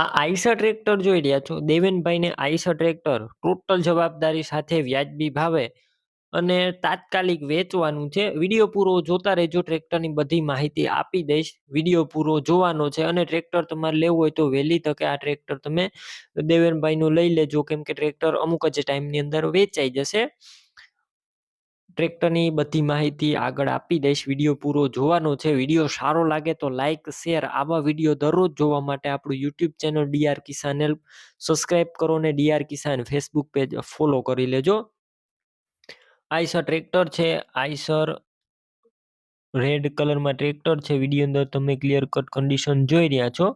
આ આઈસા ટ્રેક્ટર જોઈ રહ્યા છો? દેવેનભાઈને આઈસા ટ્રેક્ટર ટોટલ જવાબદારી સાથે વ્યાજબી ભાવે અને તાત્કાલિક વેચવાનું છે. વીડિયો પૂરો જોતા રહેજો ટ્રેક્ટરની બધી માહિતી આપી દઈશ. વીડિયો પૂરો જોવાનો છે અને ટ્રેક્ટર તમારે લેવું હોય તો વહેલી તકે આ ટ્રેક્ટર તમે દેવેનભાઈનું લઈ લેજો. કેમ કે ટ્રેક્ટર અમુક જ ટાઈમની અંદર વેચાઈ જશે. ટ્રેક્ટરની બધી માહિતી આગળ આપી દઈશ. વીડિયો પૂરો જોવાનો છે. વીડિયો સારો લાગે તો લાઇક શેર આવા વીડિયો દરરોજ જોવા માટે આપણું YouTube channel D R Kisan help. Subscribe કરો ને D R Kisan Facebook page follow કરી લેજો. આઈસર ટ્રેક્ટર છે. આઈસર રેડ કલરમાં ટ્રેક્ટર છે. વીડિયો અંદર તમે ક્લિયર કટ કન્ડિશન જોઈ રહ્યા છો.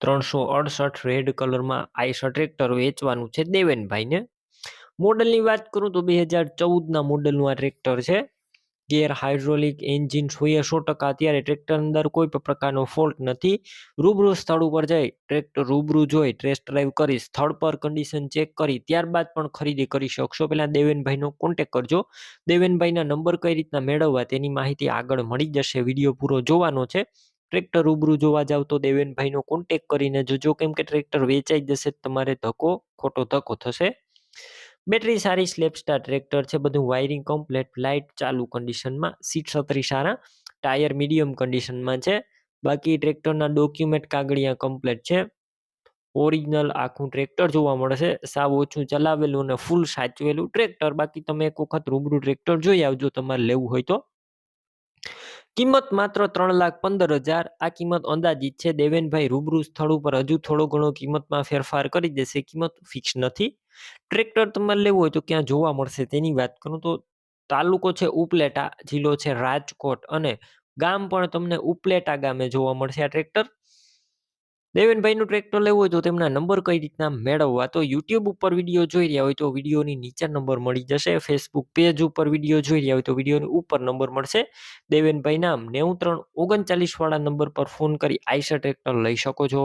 ત્રણસો અડસઠ રેડ કલરમાં આઈસર ટ્રેક્ટર વેચવાનું છે દેવેનભાઈને. મોડલની વાત કરું તો બે હજાર ચૌદના મોડલનું આ ટ્રેક્ટર છે. ગેર હાઇડ્રોલિક એન્જિન સોએ સો ટકા અત્યારે ટ્રેક્ટર અંદર કોઈ પણ પ્રકારનો ફોલ્ટ નથી. રૂબરૂ સ્થળ ઉપર જઈ ટ્રેક્ટર રૂબરૂ જોઈ, ટેસ્ટ ડ્રાઈવ કરી, સ્થળ પર કન્ડિશન ચેક કરી, ત્યારબાદ પણ ખરીદી કરી શકશો. પહેલાં દેવેનભાઈનો કોન્ટેક કરજો. દેવેનભાઈના નંબર કઈ રીતના મેળવવા તેની માહિતી આગળ મળી જશે. વીડિયો પૂરો જોવાનો છે. ટ્રેક્ટર રૂબરૂ જોવા જાવ તો દેવેનભાઈનો કોન્ટેક કરીને જોજો. કેમ કે ટ્રેક્ટર વેચાઈ જશે, તમારે ધક્કો, ખોટો ધક્કો થશે. બેટરી સારી, સ્લેપસ્ટાર ટ્રેક્ટર છે, બધું વાયરિંગ કમ્પ્લેટ લાઇટ ચાલુ કન્ડિશનમાં સીટ છત્રી સારા, ટાયર મીડિયમ કન્ડિશનમાં છે. બાકી ટ્રેક્ટરના ડોક્યુમેન્ટ કાગળિયા કમ્પ્લેટ છે. ઓરિજિનલ આખું ટ્રેક્ટર જોવા મળશે. સાવ ઓછું ચલાવેલું અને ફૂલ સાચવેલું ટ્રેક્ટર. બાકી તમે એક વખત રૂબરૂ ટ્રેક્ટર જોઈ આવજો, તમારે લેવું હોય તો. કિંમત માત્ર ત્રણ લાખ પંદર હજાર. આ કિંમત અંદાજિત છે. દેવેનભાઈ રૂબરૂ સ્થળ ઉપર હજુ થોડો ઘણો કિંમતમાં ફેરફાર કરી દેશે. કિંમત ફિક્સ નથી. ટ્રેક્ટર તમારે લેવું હોય તો ક્યાં જોવા મળશે? તેની વાત કરું તો તાલુકો છે ઉપલેટા, જિલ્લો છે રાજકોટ અને ગામ પણ તમને ઉપલેટા ગામે જોવા મળશે આ ટ્રેક્ટર. દેવેનભાઈનું ટ્રેક્ટર લેવું હોય તો તેમના નંબર કઈ રીતના મેળવવા? તો યુટ્યુબ ઉપર વીડિયો જોઈ રહ્યા હોય તો વિડીયોની નીચે નંબર મળી જશે. ફેસબુક પેજ ઉપર વીડિયો જોઈ રહ્યા હોય તો વિડીયોની ઉપર નંબર મળશે. દેવેનભાઈ નામ નેવું ત્રણ ઓગણચાલીસ વાળા નંબર પર ફોન કરી આઈસર ટ્રેક્ટર લઈ શકો છો.